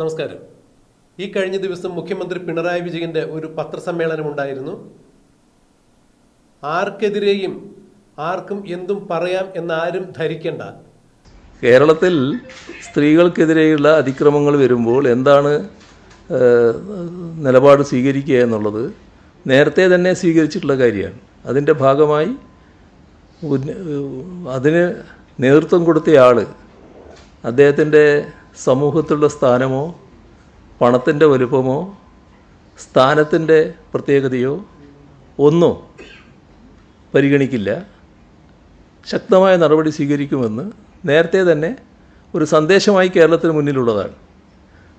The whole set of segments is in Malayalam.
നമസ്കാരം. ഈ കഴിഞ്ഞ ദിവസം മുഖ്യമന്ത്രി പിണറായി വിജയന്റെ ഒരു പത്രസമ്മേളനം ഉണ്ടായിരുന്നു. ആർക്കെതിരെയും ആർക്കും എന്തും പറയാം എന്നാരും ധരിക്കണ്ട. കേരളത്തിൽ സ്ത്രീകൾക്കെതിരെയുള്ള അതിക്രമങ്ങൾ വരുമ്പോൾ എന്താണ് നിലപാട് സ്വീകരിക്കുക എന്നുള്ളത് നേരത്തെ തന്നെ സ്വീകരിച്ചിട്ടുള്ള കാര്യമാണ്. അതിന്റെ ഭാഗമായി അതിന് നേതൃത്വം കൊടുത്തയാൾ അദ്ദേഹത്തിന്റെ സമൂഹത്തിലുള്ള സ്ഥാനമോ പണത്തിന്റെ വലുപ്പമോ സ്ഥാനത്തിന്റെ പ്രത്യേകതയോ ഒന്നും പരിഗണിക്കില്ല. ശക്തമായ നടപടി സ്വീകരിക്കുമെന്ന് നേരത്തെ തന്നെ ഒരു സന്ദേശമായി കേരളത്തിന് മുന്നിലുള്ളതാണ്.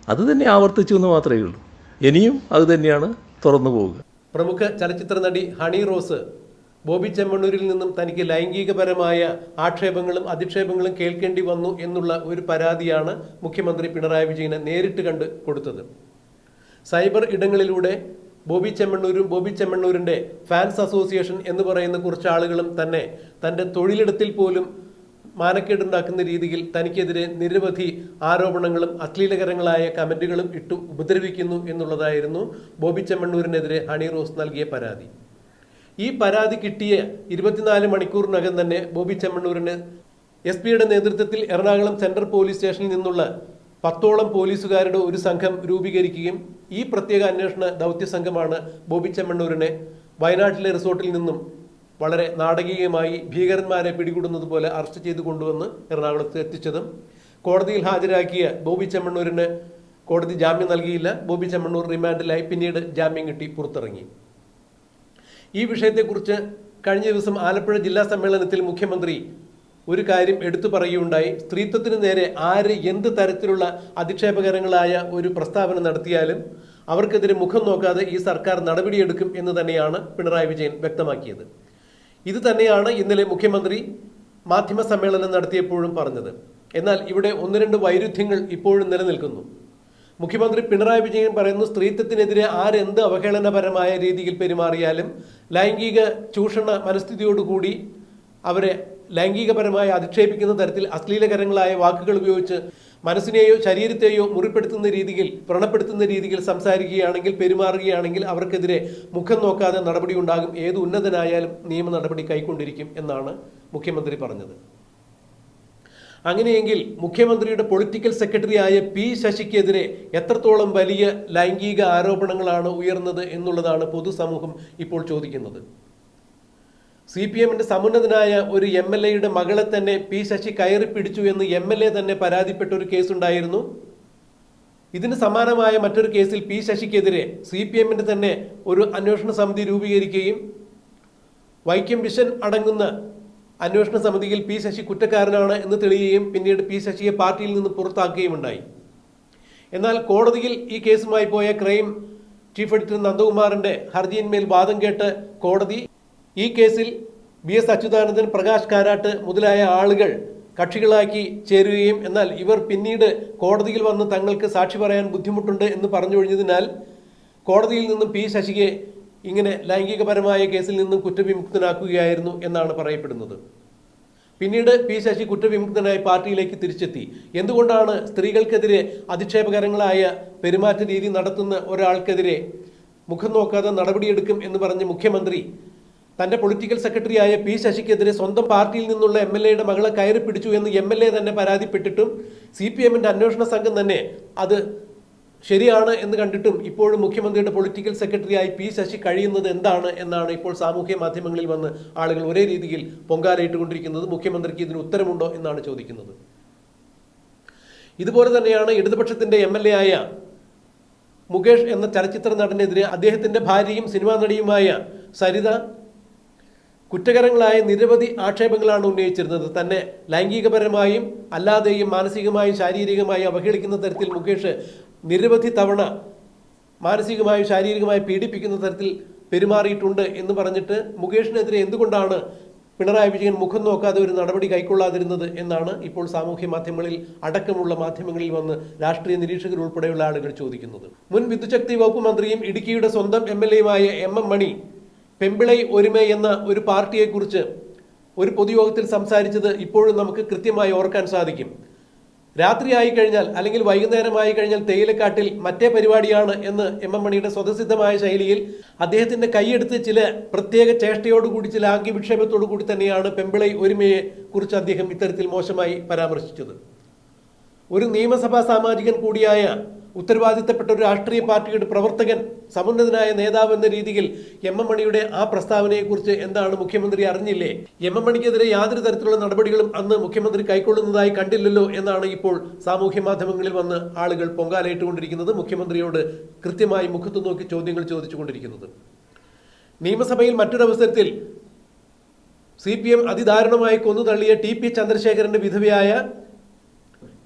അത് തന്നെ ആവർത്തിച്ചു എന്ന് മാത്രമേ ഉള്ളൂ. ഇനിയും അത് തന്നെയാണ് തുറന്നു പോവുക. പ്രമുഖ ചലച്ചിത്ര നടി ഹണി റോസ് ബോബി ചെമ്മണ്ണൂരിൽ നിന്നും തനിക്ക് ലൈംഗികപരമായ ആക്ഷേപങ്ങളും അധിക്ഷേപങ്ങളും കേൾക്കേണ്ടി വന്നു എന്നുള്ള ഒരു പരാതിയാണ് മുഖ്യമന്ത്രി പിണറായി വിജയനെ നേരിട്ട് കണ്ട് കൊടുത്തത്. സൈബർ ഇടങ്ങളിലൂടെ ബോബി ചെമ്മണ്ണൂരും ബോബി ചെമ്മണ്ണൂരിന്റെ ഫാൻസ് അസോസിയേഷൻ എന്ന് പറയുന്ന കുറച്ച് ആളുകളും തന്നെ തന്റെ തൊഴിലിടത്തിൽ പോലും മാനക്കേടുണ്ടാക്കുന്ന രീതിയിൽ തനിക്കെതിരെ നിരവധി ആരോപണങ്ങളും അശ്ലീലകരങ്ങളായ കമന്റുകളും ഇട്ടു ഉപദ്രവിക്കുന്നു എന്നുള്ളതായിരുന്നു ബോബി ചെമ്മണ്ണൂരിനെതിരെ ഹണി റോസ് നൽകിയ പരാതി. ഈ പരാതി കിട്ടിയ ഇരുപത്തിനാല് മണിക്കൂറിനകം തന്നെ ബോബി ചെമ്മണ്ണൂരിന് എസ് പിയുടെ നേതൃത്വത്തിൽ എറണാകുളം സെൻട്രൽ പോലീസ് സ്റ്റേഷനിൽ നിന്നുള്ള പത്തോളം പോലീസുകാരുടെ ഒരു സംഘം രൂപീകരിക്കുകയും ഈ പ്രത്യേക അന്വേഷണ ദൗത്യ സംഘമാണ് ബോബി ചെമ്മണ്ണൂരിനെ വയനാട്ടിലെ റിസോർട്ടിൽ നിന്നും വളരെ നാടകീയമായി ഭീകരന്മാരെ പിടികൂടുന്നത് പോലെ അറസ്റ്റ് ചെയ്ത് കൊണ്ടുവന്ന് എറണാകുളത്ത് എത്തിച്ചതും കോടതിയിൽ ഹാജരാക്കിയ ബോബി ചെമ്മണ്ണൂരിന് കോടതി ജാമ്യം നൽകിയില്ല. ബോബി ചെമ്മണ്ണൂർ റിമാൻഡിലായി പിന്നീട് ജാമ്യം കിട്ടി പുറത്തിറങ്ങി. ഈ വിഷയത്തെക്കുറിച്ച് കഴിഞ്ഞ ദിവസം ആലപ്പുഴ ജില്ലാ സമ്മേളനത്തിൽ മുഖ്യമന്ത്രി ഒരു കാര്യം എടുത്തു പറയുകയുണ്ടായി. സ്ത്രീത്വത്തിന് നേരെ ആര് എന്ത് തരത്തിലുള്ള അധിക്ഷേപകരങ്ങളായ ഒരു പ്രസ്താവന നടത്തിയാലും അവർക്കെതിരെ മുഖം നോക്കാതെ ഈ സർക്കാർ നടപടിയെടുക്കും എന്ന് തന്നെയാണ് പിണറായി വിജയൻ വ്യക്തമാക്കിയത്. ഇത് തന്നെയാണ് ഇന്നലെ മുഖ്യമന്ത്രി മാധ്യമ സമ്മേളനം നടത്തിയപ്പോഴും പറഞ്ഞത്. എന്നാൽ ഇവിടെ ഒന്ന് രണ്ട് വൈരുദ്ധ്യങ്ങൾ ഇപ്പോഴും നിലനിൽക്കുന്നു. മുഖ്യമന്ത്രി പിണറായി വിജയൻ പറയുന്നു സ്ത്രീത്വത്തിനെതിരെ ആരെന്ത് അവഹേളനപരമായ രീതിയിൽ പെരുമാറിയാലും ലൈംഗിക ചൂഷണ മനസ്ഥിതിയോടുകൂടി അവരെ ലൈംഗികപരമായി അധിക്ഷേപിക്കുന്ന തരത്തിൽ അശ്ലീലകരങ്ങളായ വാക്കുകൾ ഉപയോഗിച്ച് മനസ്സിനെയോ ശരീരത്തെയോ മുറിപ്പെടുത്തുന്ന രീതിയിൽ വ്രണപ്പെടുത്തുന്ന രീതിയിൽ സംസാരിക്കുകയാണെങ്കിൽ പെരുമാറുകയാണെങ്കിൽ അവർക്കെതിരെ മുഖം നോക്കാതെ നടപടി ഉണ്ടാകും. ഏത് ഉന്നതനായാലും നിയമ നടപടി കൈക്കൊണ്ടിരിക്കും എന്നാണ് മുഖ്യമന്ത്രി പറഞ്ഞത്. അങ്ങനെയെങ്കിൽ മുഖ്യമന്ത്രിയുടെ പൊളിറ്റിക്കൽ സെക്രട്ടറി ആയ പി ശശിക്കെതിരെ എത്രത്തോളം വലിയ ലൈംഗിക ആരോപണങ്ങളാണ് ഉയർന്നത് എന്നുള്ളതാണ് പൊതുസമൂഹം ഇപ്പോൾ ചോദിക്കുന്നത്. സി പി എമ്മിന്റെ സമുന്നതനായ ഒരു എം എൽ എയുടെ മകളെ തന്നെ പി ശശി കയറി പിടിച്ചു എന്ന് എം എൽ എ തന്നെ പരാതിപ്പെട്ട ഒരു കേസുണ്ടായിരുന്നു. ഇതിന് സമാനമായ മറ്റൊരു കേസിൽ പി ശശിക്കെതിരെ സി പി എമ്മിന്റെ തന്നെ ഒരു അന്വേഷണ സമിതി രൂപീകരിക്കുകയും വൈക്കം വിഷൻ അടങ്ങുന്ന അന്വേഷണ സമിതിയിൽ പി ശശി കുറ്റക്കാരനാണ് എന്ന് തെളിയുകയും പിന്നീട് പി ശശിയെ പാർട്ടിയിൽ നിന്ന് പുറത്താക്കുകയും ഉണ്ടായി എന്നാൽ കോടതിയിൽ ഈ കേസുമായി പോയ ക്രൈം ചീഫ് എഡിറ്റർ നന്ദകുമാറിന്റെ ഹർജിയിന്മേൽ വാദം കേട്ട് കോടതി ഈ കേസിൽ ബി എസ് അച്യുതാനന്ദൻ പ്രകാശ് കാരാട്ട് മുതലായ ആളുകൾ കക്ഷികളാക്കി ചേരുകയും എന്നാൽ ഇവർ പിന്നീട് കോടതിയിൽ വന്ന് തങ്ങൾക്ക് സാക്ഷി പറയാൻ ബുദ്ധിമുട്ടുണ്ട് എന്ന് പറഞ്ഞു കഴിഞ്ഞതിനാൽ കോടതിയിൽ നിന്നും പി ശശിയെ ഇങ്ങനെ ലൈംഗികപരമായ കേസിൽ നിന്നും കുറ്റവിമുക്തനാക്കുകയായിരുന്നു എന്നാണ് പറയപ്പെടുന്നത്. പിന്നീട് പി ശശി കുറ്റവിമുക്തനായി പാർട്ടിയിലേക്ക് തിരിച്ചെത്തി. എന്തുകൊണ്ടാണ് സ്ത്രീകൾക്കെതിരെ അധിക്ഷേപകരങ്ങളായ പെരുമാറ്റ രീതി നടത്തുന്ന ഒരാൾക്കെതിരെ മുഖം നോക്കാതെ നടപടിയെടുക്കും എന്ന് പറഞ്ഞ് മുഖ്യമന്ത്രി തന്റെ പൊളിറ്റിക്കൽ സെക്രട്ടറിയായ പി ശശിക്കെതിരെ സ്വന്തം പാർട്ടിയിൽ നിന്നുള്ള എം എൽ എയുടെ മകളെ കയറി പിടിച്ചു എന്ന് എം എൽ എ തന്നെ പരാതിപ്പെട്ടിട്ടും സി പി എമ്മിന്റെ അന്വേഷണ സംഘം തന്നെ അത് ശരിയാണ് എന്ന് കണ്ടിട്ടും ഇപ്പോഴും മുഖ്യമന്ത്രിയുടെ പൊളിറ്റിക്കൽ സെക്രട്ടറി ആയി പി ശശി കഴിയുന്നത് എന്താണ് എന്നാണ് ഇപ്പോൾ സാമൂഹ്യ മാധ്യമങ്ങളിൽ വന്ന് ആളുകൾ ഒരേ രീതിയിൽ പൊങ്കാലയിട്ടുകൊണ്ടിരിക്കുന്നത്. മുഖ്യമന്ത്രിക്ക് ഇതിന് ഉത്തരമുണ്ടോ എന്നാണ് ചോദിക്കുന്നത്. ഇതുപോലെ തന്നെയാണ് ഇടതുപക്ഷത്തിന്റെ എം എൽ എ ആയ മുകേഷ് എന്ന ചലച്ചിത്ര നടനെതിരെ അദ്ദേഹത്തിന്റെ ഭാര്യയും സിനിമാ നടിയുമായ സരിത കുറ്റകരങ്ങളായ നിരവധി ആക്ഷേപങ്ങളാണ് ഉന്നയിച്ചിരുന്നത്. തന്നെ ലൈംഗികപരമായും അല്ലാതെയും മാനസികമായും ശാരീരികമായും അവഹേളിക്കുന്ന തരത്തിൽ മുകേഷ് നിരവധി തവണ മാനസികമായും ശാരീരികമായും പീഡിപ്പിക്കുന്ന തരത്തിൽ പെരുമാറിയിട്ടുണ്ട് എന്ന് പറഞ്ഞിട്ട് മുകേഷിനെതിരെ എന്തുകൊണ്ടാണ് പിണറായി വിജയൻ മുഖം നോക്കാതെ ഒരു നടപടി കൈക്കൊള്ളാതിരുന്നത് എന്നാണ് ഇപ്പോൾ സാമൂഹ്യ മാധ്യമങ്ങളിൽ അടക്കമുള്ള മാധ്യമങ്ങളിൽ വന്ന് രാഷ്ട്രീയ നിരീക്ഷകർ ഉൾപ്പെടെയുള്ള ആളുകൾ ചോദിക്കുന്നത്. മുൻ വിദ്യുശക്തി വകുപ്പ് മന്ത്രിയും ഇടുക്കിയുടെ സ്വന്തം എം എൽ എയുമായ എം എം മണി പെമ്പിളൈ ഒരുമ എന്ന ഒരു പാർട്ടിയെക്കുറിച്ച് ഒരു പൊതുയോഗത്തിൽ സംസാരിച്ചത് ഇപ്പോഴും നമുക്ക് കൃത്യമായി ഓർക്കാൻ സാധിക്കും. രാത്രിയായി കഴിഞ്ഞാൽ അല്ലെങ്കിൽ വൈകുന്നേരമായി കഴിഞ്ഞാൽ തേയിലക്കാട്ടിൽ മറ്റേ പരിപാടിയാണ് എന്ന് എം എം മണിയുടെ സ്വതസിദ്ധമായ ശൈലിയിൽ അദ്ദേഹത്തിന്റെ കൈയെടുത്ത് ചില പ്രത്യേക ചേഷ്ടയോടുകൂടി ചില ആംഗ്യവിക്ഷേപത്തോടു കൂടി തന്നെയാണ് പെമ്പിളൈ ഒരുമയെ കുറിച്ച് അദ്ദേഹം ഇത്തരത്തിൽ മോശമായി പരാമർശിച്ചത്. ഒരു നിയമസഭാ സാമാജികൻ കൂടിയായ ഉത്തരവാദിത്തപ്പെട്ട ഒരു രാഷ്ട്രീയ പാർട്ടിയുടെ പ്രവർത്തകൻ സമുന്നതനായ നേതാവ് എന്ന രീതിയിൽ എം എം മണിയുടെ ആ പ്രസ്താവനയെക്കുറിച്ച് എന്താണ് മുഖ്യമന്ത്രി അറിഞ്ഞില്ലേ? എം എം മണിക്കെതിരെ യാതൊരു തരത്തിലുള്ള നടപടികളും അന്ന് മുഖ്യമന്ത്രി കൈക്കൊള്ളുന്നതായി കണ്ടില്ലല്ലോ എന്നാണ് ഇപ്പോൾ സാമൂഹ്യ മാധ്യമങ്ങളിൽ വന്ന് ആളുകൾ പൊങ്കാലയിട്ടുകൊണ്ടിരിക്കുന്നത്. മുഖ്യമന്ത്രിയോട് കൃത്യമായി മുഖത്തു നോക്കി ചോദ്യങ്ങൾ ചോദിച്ചുകൊണ്ടിരിക്കുന്നത്. നിയമസഭയിൽ മറ്റൊരവസരത്തിൽ സി പി എം അതിദാരുണമായി കൊന്നു തള്ളിയ ടി പി ചന്ദ്രശേഖരന്റെ വിധവയായ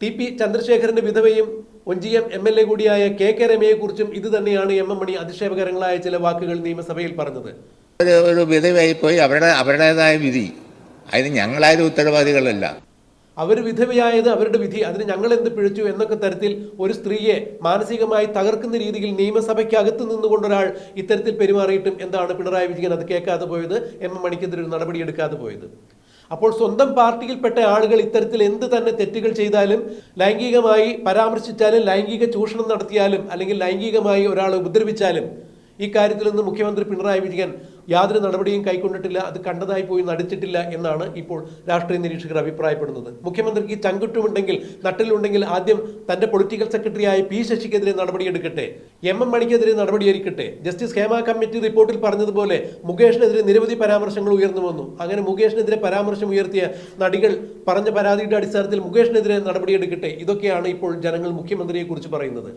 ടി പി ചന്ദ്രശേഖരന്റെ വിധവയും ഒഞ്ചിയം എം എൽ എ കൂടിയായ കെ കെ രമയെക്കുറിച്ചും ഇത് തന്നെയാണ് എം എം മണി അധിക്ഷേപകരങ്ങളായ ചില വാക്കുകൾ നിയമസഭയിൽ പറഞ്ഞത്. ഒരു വിധവയായി പോയി അവരുടെ അവരുടേതായ വിധി. അതിന് ഞങ്ങളായത് ഉത്തരവാദികളല്ല. അവർ വിധവയായത് അവരുടെ വിധി. അതിന് ഞങ്ങൾ എന്ത് പിഴച്ചു എന്നൊക്കെ തരത്തിൽ ഒരു സ്ത്രീയെ മാനസികമായി തകർക്കുന്ന രീതിയിൽ നിയമസഭയ്ക്കകത്ത് നിന്നുകൊണ്ടൊരാൾ ഇത്തരത്തിൽ പെരുമാറിയിട്ടും എന്താണ് പിണറായി വിജയൻ അത് കേൾക്കാതെ പോയത്? എം എം മണിക്കെതിരെ നടപടിയെടുക്കാതെ പോയത്. അപ്പോൾ സ്വന്തം പാർട്ടിയിൽപ്പെട്ട ആളുകൾ ഇത്തരത്തിൽ എന്ത് തന്നെ തെറ്റുകൾ ചെയ്താലും ലൈംഗികമായി പരാമർശിച്ചാലും ലൈംഗിക ചൂഷണം നടത്തിയാലും അല്ലെങ്കിൽ ലൈംഗികമായി ഒരാളെ ഉപദ്രവിച്ചാലും ഈ കാര്യത്തിലൊന്നും മുഖ്യമന്ത്രി പിണറായി വിജയൻ യാതൊരു നടപടിയും കൈക്കൊണ്ടിട്ടില്ല അത് കണ്ടതായി പോയി നടിച്ചിട്ടില്ല എന്നാണ് ഇപ്പോൾ രാഷ്ട്രീയ നിരീക്ഷകർ അഭിപ്രായപ്പെടുന്നത്. മുഖ്യമന്ത്രിക്ക് ചങ്കുറ്റുമുണ്ടെങ്കിൽ നട്ടിലുണ്ടെങ്കിൽ ആദ്യം തന്റെ പൊളിറ്റിക്കൽ സെക്രട്ടറിയായ പി ശശിക്കെതിരെ നടപടിയെടുക്കട്ടെ. എം എം മണിക്കെതിരെ നടപടിയെടുക്കട്ടെ ജസ്റ്റിസ് ഹേമ കമ്മിറ്റി റിപ്പോർട്ടിൽ പറഞ്ഞതുപോലെ മുകേഷിനെതിരെ നിരവധി പരാമർശങ്ങൾ ഉയർന്നു വന്നു. അങ്ങനെ മുകേഷിനെതിരെ പരാമർശം ഉയർത്തിയ നടികൾ പറഞ്ഞ പരാതിയുടെ അടിസ്ഥാനത്തിൽ മുകേഷിനെതിരെ നടപടിയെടുക്കട്ടെ. ഇതൊക്കെയാണ് ഇപ്പോൾ ജനങ്ങൾ മുഖ്യമന്ത്രിയെക്കുറിച്ച് പറയുന്നത്.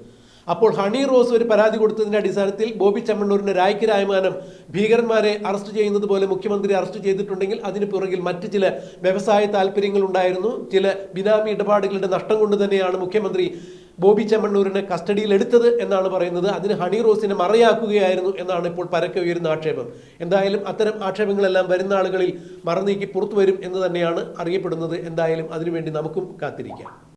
അപ്പോൾ ഹണി റോസ് ഒരു പരാതി കൊടുത്തതിന്റെ അടിസ്ഥാനത്തിൽ ബോബി ചമ്മണ്ണൂരിന്റെ രായ്ക്കരായമാനം ഭീകരന്മാരെ അറസ്റ്റ് ചെയ്യുന്നത് പോലെ മുഖ്യമന്ത്രി അറസ്റ്റ് ചെയ്തിട്ടുണ്ടെങ്കിൽ അതിന് പുറകിൽ മറ്റ് ചില വ്യവസായ താല്പര്യങ്ങൾ ഉണ്ടായിരുന്നു. ചില ബിനാമി ഇടപാടുകളുടെ നഷ്ടം കൊണ്ട് തന്നെയാണ് മുഖ്യമന്ത്രി ബോബി ചെമ്മണ്ണൂരിനെ കസ്റ്റഡിയിൽ എടുത്തത് എന്നാണ് പറയുന്നത്. അതിന് ഹണി റോസിനെ മറയാക്കുകയായിരുന്നു എന്നാണ് ഇപ്പോൾ പരക്കെ ഉയരുന്ന ആക്ഷേപം. എന്തായാലും അത്തരം ആക്ഷേപങ്ങളെല്ലാം വരുന്ന ആളുകളിൽ മറന്നീക്കി പുറത്തു വരും എന്ന് തന്നെയാണ് അറിയപ്പെടുന്നത്. എന്തായാലും അതിനുവേണ്ടി നമുക്കും കാത്തിരിക്കാം.